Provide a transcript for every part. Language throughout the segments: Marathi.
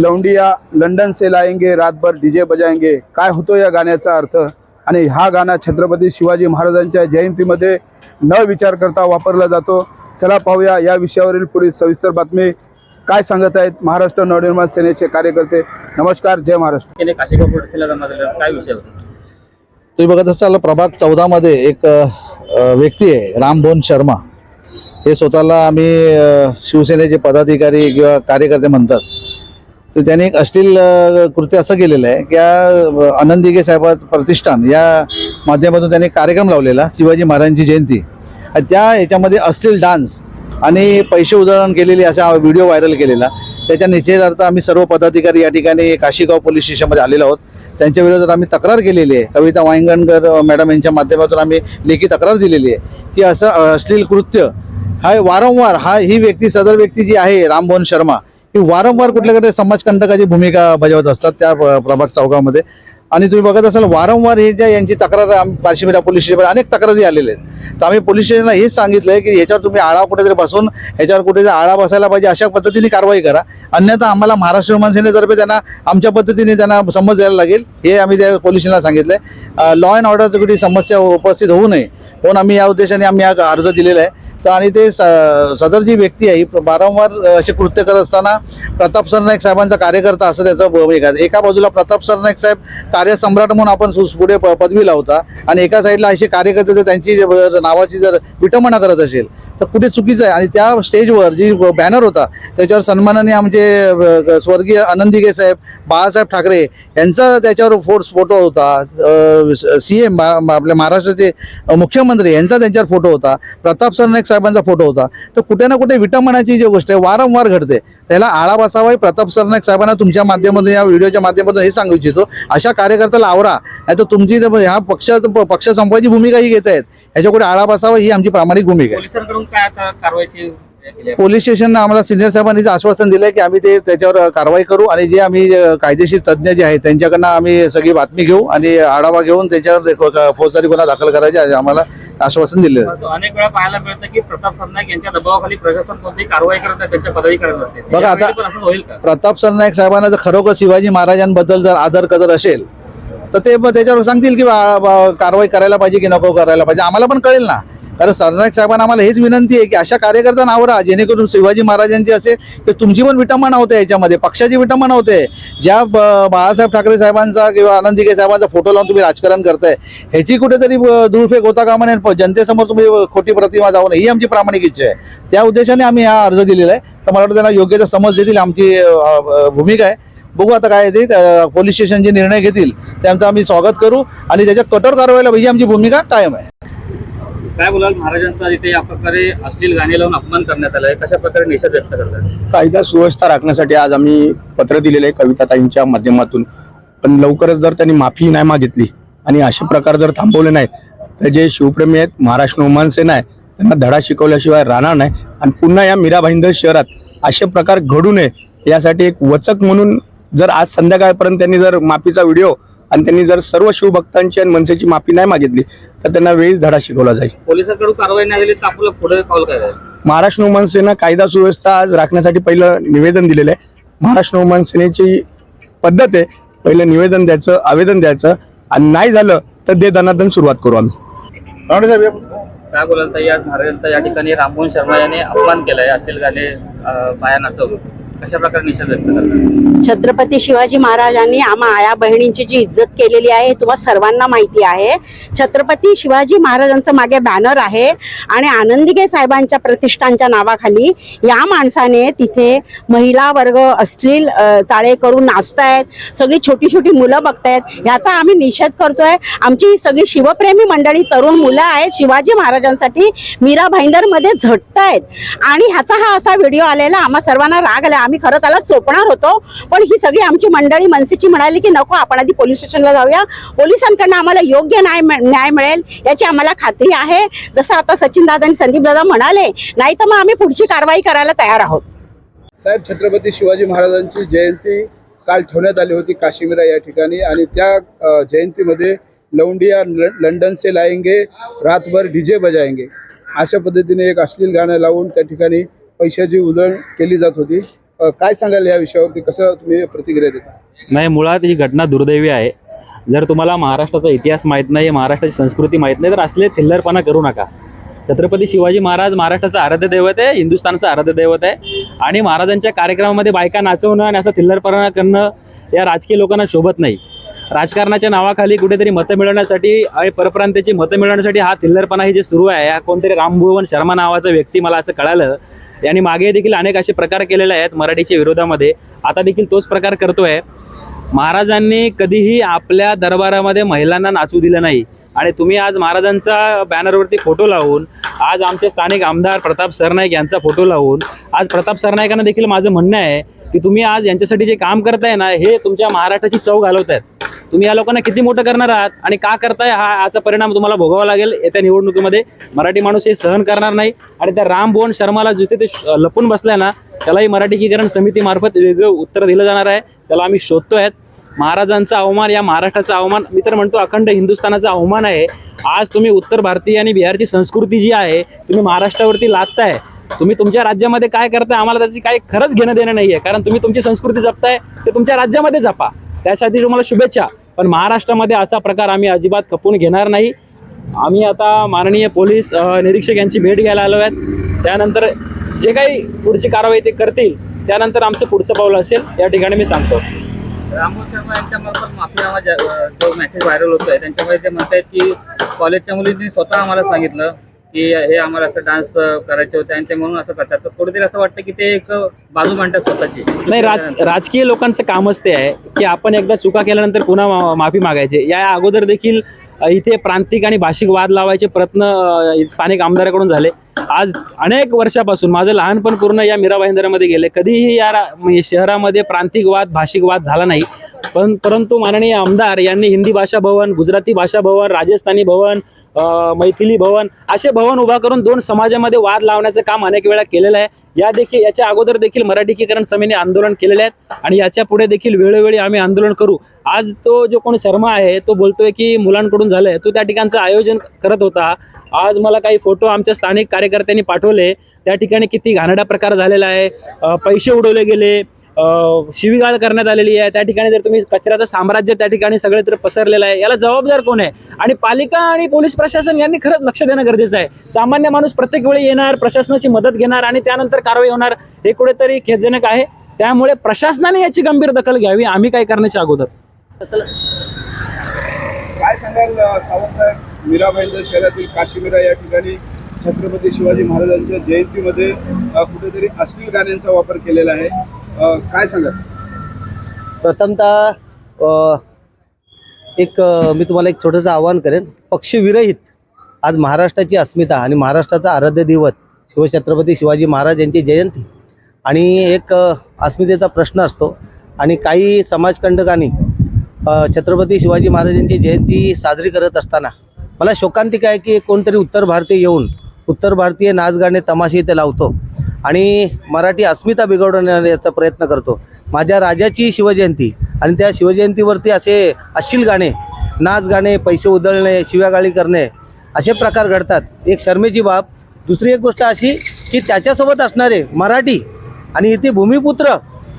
लौंडिया लंडन से लाएंगे रातभर डीजे बजाएंगे. काय होतो या गाण्याचा अर्थ? आणि हा गाणं छत्रपती शिवाजी महाराजांच्या जयंतीमध्ये न विचार करता वापरला जातो. चला पाहूया या विषयावरील पुढील सविस्तर बातमी. काय सांगत आहेत महाराष्ट्र नवनिर्माण सेनेचे कार्यकर्ते? नमस्कार जय महाराष्ट्र. काय विषय तुम्ही बघत असाल प्रभाग चौदामध्ये एक व्यक्ती आहे रामभोन शर्मा. हे स्वतःला आम्ही शिवसेनेचे पदाधिकारी किंवा कार्यकर्ते म्हणतात. तर त्याने एक अश्लील कृत्य असं केलेलं आहे की या आनंद दिघे साहेब प्रतिष्ठान या माध्यमातून त्याने कार्यक्रम लावलेला शिवाजी महाराजांची जयंती. त्या याच्यामध्ये अश्लील डान्स आणि पैसे उधळण केलेली असा व्हिडिओ व्हायरल केलेला. त्याच्या निषेधार्थ आम्ही सर्व पदाधिकारी या ठिकाणी काशीगाव पोलीस स्टेशनमध्ये आलेलो आहोत. त्यांच्या विरोधात आम्ही तक्रार केलेली आहे. कविता वायंगणकर मॅडम यांच्या माध्यमातून आम्ही लेखी तक्रार दिलेली आहे की असं अश्लील कृत्य हा वारंवार हा ही व्यक्ती सदर व्यक्ती जी आहे रामभवन शर्मा की वारंवार कुठल्या कुठे समाजकंटकाची भूमिका बजावत असतात त्या प्रभाग चौकामध्ये आणि तुम्ही बघत असाल वारंवार हे ज्या यांची तक्रार आम्ही काश्मीरा पोलीस स्टेशन अनेक तक्रारी आलेल्या आहेत. तर आम्ही पोलीस स्टेशनला हेच सांगितलं आहे की याच्यावर तुम्ही आळा कुठेतरी बसून ह्याच्यावर कुठेतरी आळा बसायला पाहिजे अशा पद्धतीने कारवाई करा. अन्यथा आम्हाला महाराष्ट्र विमान त्यांना आमच्या पद्धतीने त्यांना समज द्यायला लागेल. हे आम्ही त्या पोलीस स्टेशनला सांगितलं लॉ अँड ऑर्डरची कुठे समस्या उपस्थित होऊ नये. म्हणून आम्ही या उद्देशाने आम्ही हा अर्ज दिलेला आहे. तर आणि ते स- सदर जी व्यक्ती आहे ही वारंवार असे कृत्य करत असताना प्रताप सरनाईक साहेबांचा कार्यकर्ता असं त्याचं भूमिका एका बाजूला प्रताप सरनाईक साहेब कार्यसम्राट म्हणून आपण पुढे प- पदवी लावता आणि एका साईडला असे कार्यकर्ते जर त्यांची नावाची जर विटंबना करत असेल तर कुठे चुकीचं आहे? आणि त्या स्टेजवर जी बॅनर होता त्याच्यावर सन्मानाने आमचे स्वर्गीय आनंदिगे साहेब बाळासाहेब ठाकरे यांचा त्याच्यावर फोर्स फोटो होता. सी एम आपल्या महाराष्ट्राचे मुख्यमंत्री यांचा त्यांच्यावर फोटो होता. प्रताप सरनाईक साहेबांचा फोटो होता. तर कुठे ना कुठे विटंबनाची जी गोष्ट आहे वारंवार घडते. त्याला आळा बसावा प्रताप सरनाईक साहेबांना तुमच्या माध्यमातून या व्हिडिओच्या माध्यमातून हे सांगू इच्छितो. अशा कार्यकर्त्याला आवरा. नाही तर तुमची ह्या पक्ष पक्ष संपवायची भूमिका ही घेत आहेत ह्याच्या कुठे आळा बसावा ही आमची प्रामाणिक भूमिका आहे. पोलिसांकडून काय आता कारवाईची केली आहे? पोलीस स्टेशननं आम्हाला सिनियर साहेबांनी आश्वासन दिलंय की आम्ही ते त्याच्यावर कारवाई करू आणि जे आम्ही कायदेशीर तज्ज्ञ जे आहेत त्यांच्याकडनं आम्ही सगळी बातमी घेऊ आणि आढावा घेऊन त्याच्यावर फौजदारी गुन्हा दाखल करायचे आम्हाला आश्वासन दिले अनेक वेळा पाहायला मिळतं की प्रताप सरनाईक यांच्या दबावाखाली प्रशासन कोणतीही कारवाई करत त्यांच्या पदाधिकाऱ्यांवरती. बघा आता- प्रताप सरनाईक साहेबांना जर खरोखर शिवाजी महाराजांबद्दल जर आदर कदर असेल तर ते त्याच्यावर सांगतील की बा- कारवाई करायला पाहिजे की नको करायला पाहिजे. आम्हाला पण कळेल ना. कारण सरनाईक साहेबांना आम्हाला हेच विनंती आहे की अशा कार्यकर्त्यांना आवरा जेणेकरून शिवाजी महाराजांची असेल तर तुमची पण विटंबना होते याच्यामध्ये पक्षाची विटंबना होते. ज्या ब- बाळासाहेब ठाकरे साहेबांचा किंवा आनंदिके साहेबांचा फोटो लावून तुम्ही राजकारण करताय ह्याची कुठेतरी ब- धूळफेक होता कामा म्हणे जनतेसमोर तुम्ही खोटी प्रतिमा जाऊ नये. ही आमची प्रामाणिक इच्छा आहे. त्या उद्देशाने आम्ही हा अर्ज दिलेला आहे. तर मला वाटतं त्यांना योग्य तर समज देतील. आमची भूमिका आहे. बघू आता काय ते पोलीस स्टेशन जे निर्णय घेतील त्यांचं आम्ही स्वागत करू आणि त्याच्या कठोर कारवाईला ही आमची भूमिका कायम आहे. काय बोलाल महाराजांचा इथे या प्रकारे अश्लील गाणे लावून अपमान करण्यात आलाय कशा प्रकारे निषेध व्यक्त करतात कायदा सुव्यवस्था राखण्यासाठी आज आम्ही पत्र दिलेलं आहे कविताताईंच्या माध्यमातून. पण लवकरच जर त्यांनी माफी नाही मागितली आणि असे प्रकार जर थांबवले नाहीत तर जे शिवप्रेमी आहेत महाराष्ट्र नोमान सेना आहे त्यांना धडा शिकवल्याशिवाय राहणार नाही. आणि पुन्हा या मीरा भाईंदर शहरात असे प्रकार घडू नये यासाठी एक वचक म्हणून जर आज संध्याकाळपर्यंत त्यांनी जर माफीचा व्हिडिओ आणि त्यांनी जर सर्व शिवभक्तांची आणि मनसेची माफी नाही मागितली तर त्यांना वेळीच धडा शिकवला जाईल. पोलिसांकडून कारवाई नाही झाली तर आपलं पुढे पाऊल काय आहे महाराष्ट्र नौमान सेना कायदा सुव्यवस्था आज राखण्यासाठी पहिलं निवेदन दिलेलं आहे. महाराष्ट्र नौमान सेनेची पद्धत आहे पहिलं निवेदन द्यायचं आवेदन द्यायचं आणि नाही झालं तर दे दनादन सुरुवात करू आम्ही. काय बोलाल ताई आज महाराजांचा या ठिकाणी राममोहन शर्मा याने अपमान केलाय अश्लील गाणे नाचवून कशा प्रकारे निषेध व्यक्त छत्रपती शिवाजी महाराजांनी आम्हा आया बहिणींची जी इज्जत केलेली आहे तुम्हाला सर्वांना माहिती आहे. छत्रपती शिवाजी महाराजांचं मागे बॅनर आहे आणि आनंदीगे साहेबांच्या प्रतिष्ठानच्या नावाखाली या माणसाने तिथे महिला वर्ग अश्लील चाळे करून नाचतायत सगळी छोटी छोटी मुलं बघतायत. याचा आम्ही निषेध करतोय. आमची सगळी शिवप्रेमी मंडळी तरुण मुलं आहेत. शिवाजी महाराजांसाठी मीरा भाईंदरमध्ये झटतायत. आणि ह्याचा हा असा व्हिडिओ आलेला आम्हा सर्वांना राग आला. आम्ही खरं त्याला सोपणार होतो पण ही सगळी आमची मंडळी मनसेची म्हणाली की नको आपण आधी पोलीस स्टेशनला जाऊया. पोलिसांकडनं आम्हाला योग्य न्याय न्याय मिळेल याची आम्हाला खात्री आहे. जसं आता सचिन दादा आणि संदीप दादा म्हणाले नाही तर मग आम्ही पुढची कारवाई करायला तयार आहोत. साहेब छत्रपती शिवाजी महाराजांची जयंती काल ठेवण्यात आली होती काश्मीरा या ठिकाणी आणि त्या जयंतीमध्ये लौंडिया ल- लंडन से लाएंगे रातभर डीजे बजाएंगे. अशा पद्धतीने एक अश्लील गाणं लावून त्या ठिकाणी पैशाची उधळण केली जात होती. काय सांगाल या विषयावरती कसं तुम्ही प्रतिक्रिया देता? नाही मुळात ही घटना दुर्दैवी आहे. जर तुम्हाला महाराष्ट्राचा इतिहास माहीत नाही महाराष्ट्राची संस्कृती माहीत नाही तर असले थिल्लरपणा करू नका. छत्रपती शिवाजी महाराज महाराष्ट्राचं आराध्य दैवत आहे हिंदुस्थानचं आराध्य दैवत आहे. आणि महाराजांच्या कार्यक्रमामध्ये बायका नाचवणं आणि असं थिल्लरपणा करणं या राजकीय लोकांना शोभत नाही. राजकारणाच्या नावाखाली कुठेतरी मतं मिळवण्यासाठी आणि परप्रांताची मतं मिळवण्यासाठी हा थिल्लरपणा हे जे सुरू आहे हा कोणतरी रामभुवन शर्मा नावाचा व्यक्ती मला असं कळालं. यांनी मागे देखील अनेक असे प्रकार केलेले आहेत मराठीच्या विरोधामध्ये. आता देखील तोच प्रकार करतोय. महाराजांनी कधीही आपल्या दरबारामध्ये महिलांना नाचू दिलं नाही. आणि तुम्ही आज महाराजांचा बॅनरवरती फोटो लावून आज आमचे स्थानिक आमदार प्रताप सरनाईक यांचा फोटो लावून आज प्रताप सरनाईकांना देखील माझं म्हणणं आहे की तुम्ही आज यांच्यासाठी जे काम करताय ना हे तुमच्या महाराष्ट्राची चव घालवत आहेत तुम्ही या लोकांना किती मोठं करणार आहात आणि का करताय हा याचा परिणाम तुम्हाला भोगावा लागेल. येत्या निवडणुकीमध्ये मराठी माणूस हे सहन करणार नाही. आणि त्या रामभुवन शर्माला जिथे ते श- लपून बसलाय ना त्यालाही मराठीकीकरण समितीमार्फत वेगळं उत्तर दिलं जाणार आहे. त्याला आम्ही शोधतो आहेत महाराजांचा अवमान या महाराष्ट्राचा अवमान मी तर म्हणतो अखंड हिंदुस्थानाचा अवमान आहे. आज तुम्ही उत्तर भारतीय आणि बिहारची संस्कृती जी आहे तुम्ही महाराष्ट्रावरती लादताय. तुम्ही तुमच्या राज्यामध्ये काय करताय आम्हाला त्याची काही खरंच घेणं देणं नाही आहे कारण तुम्ही तुमची संस्कृती जपताय ते तुमच्या राज्यामध्ये जपा. त्यासाठी तुम्हाला शुभेच्छा. पण महाराष्ट्रामध्ये असा प्रकार आम्ही अजिबात खपून घेणार नाही. आम्ही आता माननीय पोलीस निरीक्षक यांची भेट घ्यायला आलो आहेत. त्यानंतर जे काही पुढची कारवाई ते करतील त्यानंतर आमचं पुढचं पाऊल असेल या ठिकाणी मी सांगतो. रामभाऊ शर्मा यांच्यामार्फत माफीनामा जो मेसेज व्हायरल होतोय त्यांच्यामध्ये ते म्हणतायत की कॉलेजच्या मुलींनी स्वतः आम्हाला सांगितलं. की हे आम्हाला असं डान्स करायचे होते आणि ते म्हणून असं करतात. तर कुठेतरी असं वाटतं की ते एक बाजू मांडतात स्वतःची. नाही राज राजकीय लोकांचं कामच ते आहे की आपण एकदा चुका केल्यानंतर पुन्हा माफी मागायचे. या अगोदर देखील इथे प्रांतिक आणि भाषिक वाद लावायचे प्रयत्न स्थानिक आमदाराकडून झाले. आज अनेक वर्षापासून माझं लहानपण पूर्ण या मीरा भाईंदरामध्ये गेले. कधीही या म्हणजे शहरामध्ये प्रांतिक वाद भाषिक वाद झाला नाही. पण परंतु माननीय आमदार यांनी हिंदी भाषा भवन गुजराती भाषा भवन राजस्थानी भवन मैथिली भवन असे भवन उभा करून दोन समाजामध्ये वाद लावण्याचं काम अनेक वेळा केलेलं आहे. या देखील याच्या अगोदर देखील मराठीकीकरण समितीने आंदोलन केलेले आहेत आणि याच्यापुढे देखील वेळोवेळी आम्ही आंदोलन करू. आज तो जो कोणी शर्मा आहे तो बोलतोय की मुलांकडून झालंय. तो त्या ठिकाणचं आयोजन करत होता. आज मला काही फोटो आमच्या स्थानिक कार्यकर्त्यांनी पाठवले. त्या ठिकाणी किती घाणडा प्रकार झालेला आहे. पैसे उडवले गेले. शिवीगाळ करण्यात आलेली आहे. त्या ठिकाणी जर तुम्ही कचऱ्याचं साम्राज्य त्या ठिकाणी सगळे तर पसरलेलं आहे. याला जबाबदार कोण आहे? आणि पालिका आणि पोलीस प्रशासन यांनी खरंच लक्ष देणं गरजेचं आहे. सामान्य माणूस प्रत्येक वेळी येणार प्रशासनाची मदत घेणार आणि त्यानंतर कारवाई होणार हे कुठेतरी खेदजनक आहे. त्यामुळे प्रशासनाने याची गंभीर दखल घ्यावी. आम्ही काय करण्याच्या अगोदर? काय सांगाल सावंतसाहेब सावंत शहरातील काशीमीरा या ठिकाणी छत्रपती शिवाजी महाराजांच्या जयंतीमध्ये कुठेतरी अश्लील गाण्यांचा वापर केलेला आहे. काय सांगा प्रथमतः एक मी तुम्हाला एक छोटंसं आवाहन करेन. पक्षविरहित आज महाराष्ट्राची अस्मिता आणि महाराष्ट्राचा आराध्य दैवत शिवछत्रपती शिवाजी महाराज यांची जयंती. आणि एक अस्मितेचा प्रश्न असतो आणि काही समाजकंटकांनी छत्रपती शिवाजी महाराजांची जयंती साजरी करत असताना मला शोकांतिक आहे की कोणतरी उत्तर भारतीय येऊन उत्तर भारतीय नाचगाणे तमाशे इथे लावतो. आणि मराठी अस्मिता बिघडवण्याचा प्रयत्न करतो. माझ्या राजाची शिवजयंती आणि त्या शिवजयंतीवरती असे अश्लील गाणे नाच गाणे पैसे उधळणे शिव्यागाळी करणे असे प्रकार घडतात. एक शर्मेची बाब. दुसरी एक गोष्ट अशी की त्याच्यासोबत असणारे मराठी आणि इथे भूमिपुत्र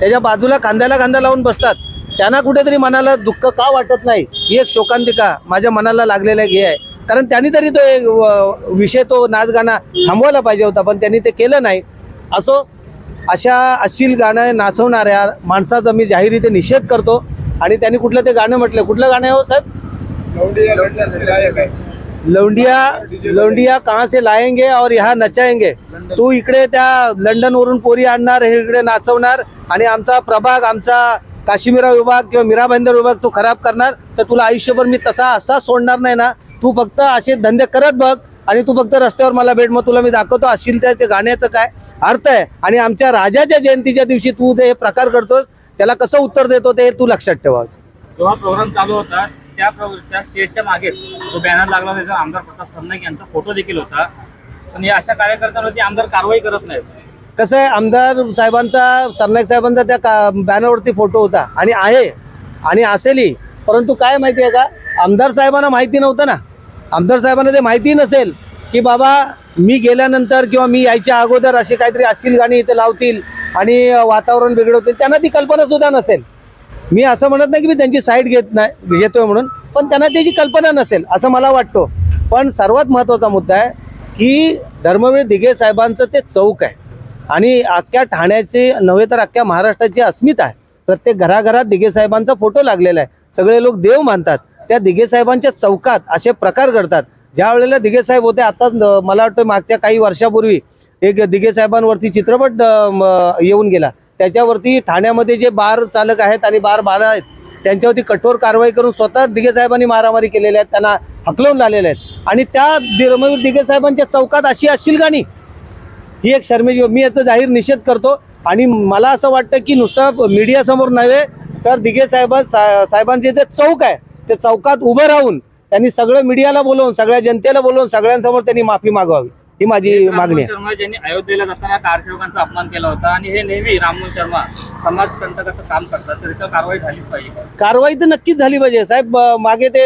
त्याच्या बाजूला खांद्याला खांदा लावून बसतात. त्यांना कुठेतरी मनाला दुःख का वाटत नाही? ही एक शोकांतिका माझ्या मनाला लागलेला एक हे आहे. कारण त्यांनी तरी तो एक विषय तो नाच गाणं थांबवायला पाहिजे होता पण त्यांनी ते केलं नाही. असो अशा अश्लील गाणं नाचवणाऱ्या माणसाचा मी जाहीर निषेध करतो आणि त्यांनी कुठलं ते गाणं म्हटलं. कुठलं गाणं आहे हो साहेब? लवंडिया लवंडिया कहाँ से लाएंगे और यहाँ नचाएंगे? तू इकडे त्या लंडन वरून पोरी आणणार हे इकडे नाचवणार आणि आमचा प्रभाग आमचा काश्मीरा विभाग किंवा मीरा भाईंदर विभाग तू खराब करणार तर तुला आयुष्यभर मी तसा असा सोडणार नाही ना. तू फक्त असे धंदे करत बघ. आणि तू फक्त रस्त्यावर मला भेट मग तुला मी दाखवतो असेल त्या ते गाण्याचं काय अर्थ आहे. आणि आमच्या राजाच्या जयंतीच्या दिवशी तू ते हे प्रकार करतोस त्याला कसं उत्तर देतो ते तू लक्षात ठेवा जेव्हा प्रोग्राम चालू होता त्या स्टेजच्या मागे जो बॅनर लागला त्याचा आमदार प्रताप सरनाईक यांचा फोटो देखील होता. पण या अशा कार्यकर्त्यांवरती आमदार कारवाई करत नाहीत. कसं आहे आमदार साहेबांचा सरनाईक साहेबांचा त्या का बॅनरवरती फोटो होता. आणि आहे. आणि असेलही. परंतु काय माहिती आहे का? आमदार साहेबांना माहिती नव्हतं ना. आमदार साहेबांना ते माहिती नसेल की बाबा मी गेल्यानंतर किंवा मी यायच्या अगोदर अशी काहीतरी असतील गाणी इथे लावतील आणि वातावरण बिघडवतील त्यांना ती कल्पना सुद्धा नसेल. मी असं म्हणत नाही की मी त्यांची साईड घेत नाही घेतोय म्हणून पण त्यांना त्याची कल्पना नसेल असं मला वाटतो. पण सर्वात महत्त्वाचा मुद्दा आहे की धर्मवीर दिघे साहेबांचं ते चौक आहे. आणि अख्ख्या ठाण्याचे नव्हे तर अख्ख्या महाराष्ट्राची अस्मिता आहे. प्रत्येक घराघरात दिघे साहेबांचा फोटो लागलेला आहे. सगळे लोक देव मानतात. त्या दिघे साहेबांच्या चौकात असे प्रकार घडतात. ज्या वेळेला दिघे साहेब होते आता मला वाटतं मागच्या काही वर्षापूर्वी एक दिघे साहेबांवरती चित्रपट येऊन गेला. त्याच्यावरती ठाण्यामध्ये जे बार चालक आहेत आणि बार बाला आहेत त्यांच्यावरती कठोर कारवाई करून स्वतः दिघे साहेबांनी मारामारी केलेल्या आहेत त्यांना हकलवून लावलेल्या आहेत. आणि त्या दिरमयूर दिघे साहेबांच्या चौकात अशी असशील गाणी ही एक शर्मेची मी याचा जाहीर निषेध करतो. आणि मला असं वाटतं की नुसतं मीडियासमोर नव्हे तर दिघे साहेबां सा साहेबांचे जे चौक आहे ते चौकात उभं राहून त्यांनी सगळं मीडियाला बोलवून सगळ्या जनतेला बोलवून सगळ्यांसमोर त्यांनी माफी मागवावी ही माझी मागणी आहे. अयोध्येला जाताना कारसेवकांचा अपमान केला होता आणि हे नेहमी राममोहन शर्मा समाज कंटकाचं काम करतात तर कारवाई झालीच पाहिजे कारवाई तर नक्कीच झाली पाहिजे. साहेब मागे ते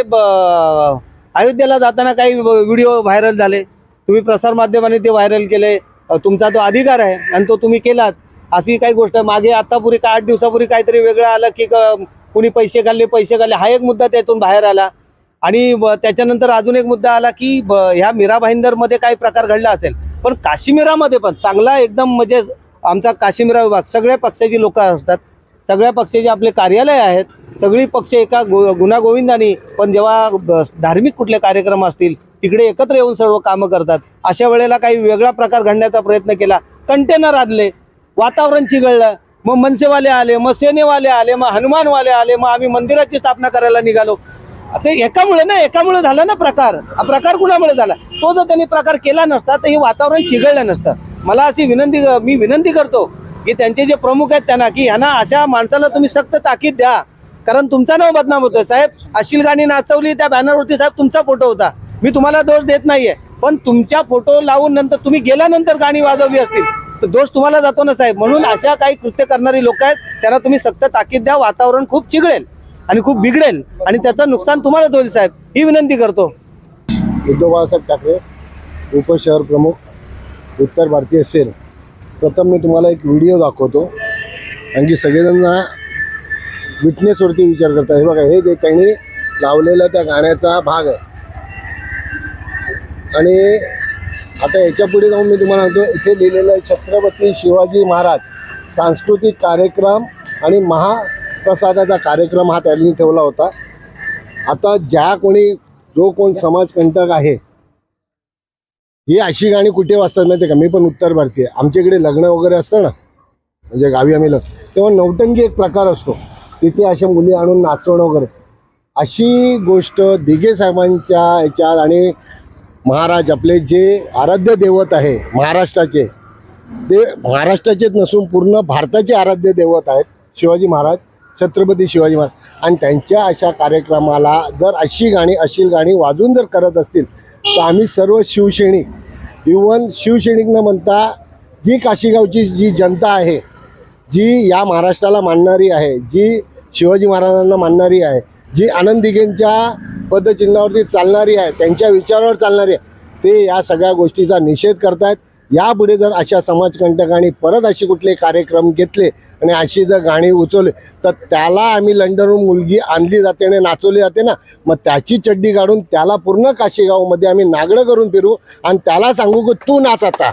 अयोध्येला जाताना काही व्हिडिओ व्हायरल झाले. तुम्ही प्रसारमाध्यमाने ते व्हायरल केले. तुमचा तो अधिकार आहे आणि तो तुम्ही केलात. अशी काही गोष्ट मागे आतापूर्वी का आठ दिवसापूर्वी काहीतरी वेगळं आलं क- कुणी पैसे घालले पैसे खाल्ले हा एक मुद्दा त्यातून बाहेर आला. आणि त्याच्यानंतर अजून एक मुद्दा आला की ब- ह्या मीरा भाईंदरमध्ये काही प्रकार घडला असेल. पण काश्मीरामध्ये पण चांगला एकदम म्हणजे आमचा काश्मीरा विभाग सगळ्या पक्षाची लोक असतात. सगळ्या पक्षाचे आपले कार्यालय आहेत. सगळी पक्ष एका गु गुन्हा गोविंदानी पण जेव्हा धार्मिक कुठले कार्यक्रम असतील तिकडे एकत्र येऊन सर्व कामं करतात. अशा वेळेला काही वेगळा प्रकार घडण्याचा प्रयत्न केला. कंटेनर आणले. वातावरण चिघळलं. मग मनसेवाले आले मग सेनेवाले आले मग हनुमानवाले आले मग आम्ही मंदिराची स्थापना करायला निघालो. ते एकामुळे ना एकामुळे झाला ना प्रकार. हा प्रकार कुणामुळे झाला? तो जर त्यांनी प्रकार केला नसता तर हे वातावरण चिघळलं नसतं. मला अशी विनंती मी विनंती करतो की त्यांचे जे प्रमुख आहेत त्यांना की ह्यांना अशा माणसाला तुम्ही सक्त ताकीद द्या. कारण तुमचा नाव बदनाम होतोय. साहेब अशील गाणी नाचवली त्या बॅनरवरती साहेब तुमचा फोटो होता. मी तुम्हाला दोष देत नाहीये. पण तुमच्या फोटो लावून नंतर तुम्ही गेल्यानंतर गाणी वाजवली असतील. तर दोष तुम्हाला जातो ना साहेब. म्हणून अशा काही कृत्य करणारी लोक आहेत त्यांना तुम्ही सक्त ताकीद द्या वातावरण खूप चिघळेल आणि खूप बिघडेल आणि त्याचं नुकसान तुम्हालाच होईल साहेब. ही विनंती करतो. उद्धव बाळासाहेब ठाकरे उपशहर प्रमुख उत्तर भारतीय सेल. प्रथम मी तुम्हाला एक व्हिडिओ दाखवतो. आणि की सगळेजण विटनेसवरती विचार करतात हे बघा हे जे त्यांनी लावलेला त्या गाण्याचा भाग आहे. आणि आता याच्यापुढे जाऊन मी तुम्हाला सांगतो इथे लिहिलेलं आहे छत्रपती शिवाजी महाराज सांस्कृतिक कार्यक्रम आणि महाप्रसादाचा कार्यक्रम हा त्यांनी ठेवला होता. आता ज्या कोणी जो कोण समाजकंटक आहे ही अशी गाणी कुठे वाचतात माहिती का? मी पण उत्तर भारतीय. आमच्या इकडे लग्न वगैरे असतं ना म्हणजे गावी आम्ही लग्न. तेव्हा नौटंकी एक प्रकार असतो. तिथे अशा मुली आणून नाचवणं वगैरे. अशी गोष्ट दिघे साहेबांच्या ह्याच्यात आणि महाराज आपले जे आराध्य दैवत आहे महाराष्ट्राचे ते महाराष्ट्राचेच नसून पूर्ण भारताचे आराध्य दैवत आहेत शिवाजी महाराज छत्रपती शिवाजी महाराज. आणि त्यांच्या अशा कार्यक्रमाला जर अशी गाणी अशी गाणी वाजून जर करत असतील तर आम्ही सर्व शिवसैनिक इवन शिवसैनिक न म्हणता जी काशीगावची जी जनता आहे जी या महाराष्ट्राला मानणारी आहे जी शिवाजी महाराजांना मानणारी आहे जी आनंद दिघेंच्या पदचिन्हावरती चालणारी आहे त्यांच्या विचारावर चालणारी आहे ते या सगळ्या गोष्टीचा निषेध करतायत. यापुढे जर अशा समाजकंटकांनी परत असे कुठले कार्यक्रम घेतले आणि अशी जर गाणी उचवले तर त्याला आम्ही लंडनहून मुलगी आणली जाते आणि नाचवली जाते ना मग त्याची चड्डी काढून त्याला पूर्ण काशीगावमध्ये आम्ही नागडं करून फिरू आणि त्याला सांगू की तू नाच आता.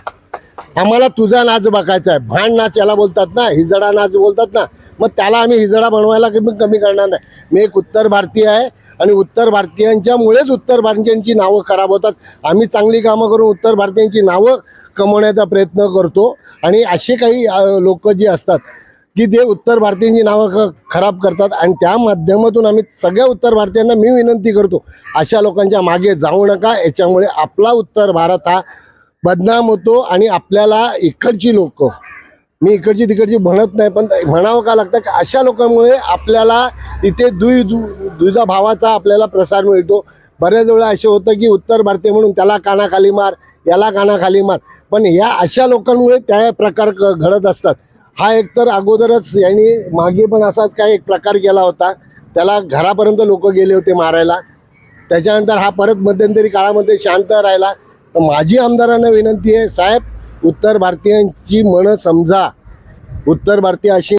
आम्हाला तुझा नाच बघायचा आहे. भांड नाच याला बोलतात ना हिजडा नाच बोलतात ना मग त्याला आम्ही हिजडा बनवायला कमी कमी करणार नाही. मी एक उत्तर भारतीय आहे आणि उत्तर भारतीयांच्यामुळेच उत्तर भारतीयांची नावं खराब होतात. आम्ही चांगली कामं करून उत्तर भारतीयांची नावं कमवण्याचा प्रयत्न करतो. आणि असे काही लोक जे असतात की ते उत्तर भारतीयांची नावं ख खराब करतात आणि त्या माध्यमातून आम्ही सगळ्या उत्तर भारतीयांना मी विनंती करतो अशा लोकांच्या मागे जाऊ नका. याच्यामुळे आपला उत्तर भारत हा बदनाम होतो आणि आपल्याला इकडची लोक मी इकडची तिकडची म्हणत नाही पण म्हणावं का लागतं की अशा लोकांमुळे आपल्याला इथे दुई दु दुजा भावाचा आपल्याला प्रसार मिळतो. बऱ्याच वेळा असे होतं की उत्तर भारतीय म्हणून त्याला कानाखाली मार याला कानाखाली मार. पण या अशा लोकांमुळे त्या प्रकार घडत असतात. हा एकतर अगोदरच यांनी मागे पण असाच काय एक प्रकार केला होता. त्याला घरापर्यंत लोक गेले होते मारायला. त्याच्यानंतर हा परत मध्यंतरी काळामध्ये शांत राहिला. तर माझी आमदारांना विनंती आहे साहेब उत्तर भारतीयांची मनं समजा. उत्तर भारतीय अशी